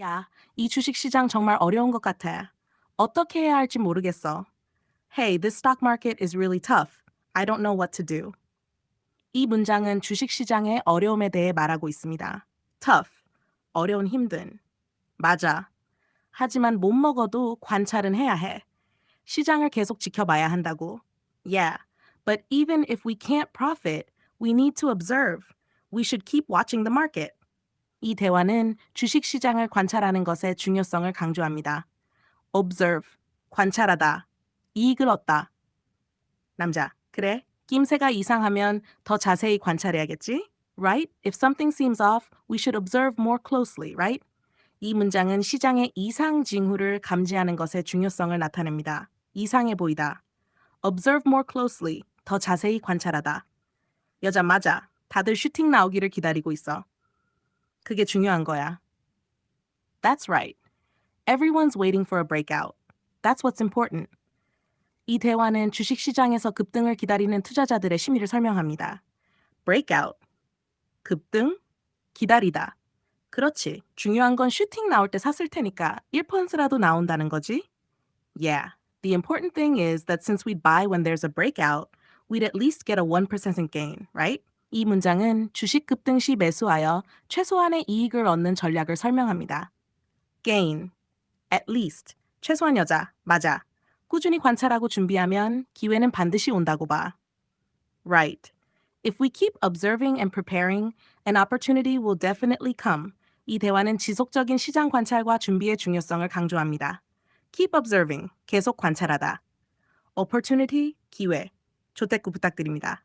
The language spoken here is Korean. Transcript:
야, 이 주식 시장 정말 어려운 것 같아. 어떻게 해야 할지 모르겠어. Hey, this stock market is really tough. I don't know what to do. 이 문장은 주식 시장의 어려움에 대해 말하고 있습니다. tough, 어려운 힘든. 맞아. 하지만 못 먹어도 관찰은 해야 해. 시장을 계속 지켜봐야 한다고. Yeah, but even if we can't profit, we need to observe. We should keep watching the market. 이 대화는 주식 시장을 관찰하는 것의 중요성을 강조합니다. observe, 관찰하다, 이익을 얻다. 남자, 그래? 낌새가 이상하면 더 자세히 관찰해야겠지? Right? If something seems off, we should observe more closely, right? 이 문장은 시장의 이상 징후를 감지하는 것의 중요성을 나타냅니다. 이상해 보이다. observe more closely, 더 자세히 관찰하다. 여자 맞아. 다들 슈팅 나오기를 기다리고 있어. 그게 중요한 거야. That's right. Everyone's waiting for a breakout. That's what's important. 이 대화는 주식 시장에서 급등을 기다리는 투자자들의 심리를 설명합니다. breakout. 급등, 기다리다. 그렇지. 중요한 건 슈팅 나올 때 샀을 테니까 1%라도 나온다는 거지. Yeah. The important thing is that since we'd buy when there's a breakout, we'd at least get a 1% gain, right? 이 문장은 주식 급등 시 매수하여 최소한의 이익을 얻는 전략을 설명합니다. gain, at least, 최소한 여자, 맞아. 꾸준히 관찰하고 준비하면 기회는 반드시 온다고 봐. Right. If we keep observing and preparing, an opportunity will definitely come. 이 대화는 지속적인 시장 관찰과 준비의 중요성을 강조합니다. Keep observing, 계속 관찰하다. Opportunity, 기회. 조태구 부탁드립니다.